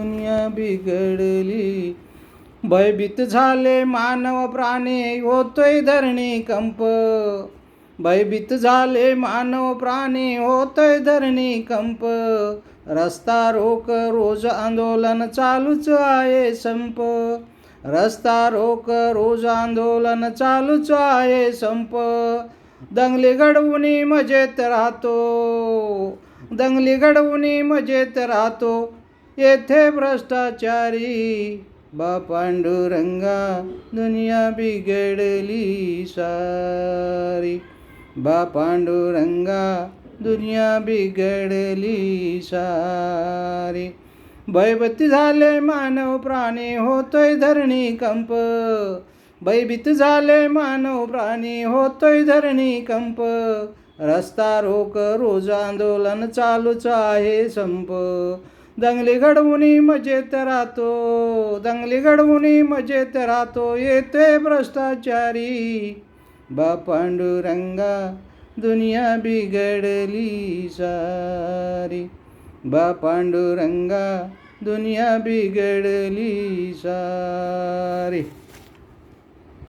दुनिया बिघडली. भयभीत झाले मानव प्राणी होतोय धरणी कंप. भयभीत झाले मानव प्राणी होतोय धरणी कंप. रस्ता रोक रोज आंदोलन चालूच आहे संप. रस्ता रोक रोज आंदोलन चालूच आहे संप. दंगली घडवून मजेत राहतो. दंगली घडवून मजेत राहतो. येथे भ्रष्टाचारी बा पांडुरंगा दुनिया बिघडली सारी. बा पांडुरंगा दुनिया बिघडली सारी. भयभीत झाले मानव प्राणी होतोय धरणी कंप. भयभीत झाले मानव प्राणी होतोय धरणी कंप. रस्ता रोक रोज आंदोलन चालूच आहे संप. दंगली घडवून मजेत राहतो दंगली घडवुनी मजेत राहतो येते भ्रष्टाचारी. बा पांडुरंगा दुनिया बिघडली सारी. बा पांडुरंगा दुनिया बिघडली सारी.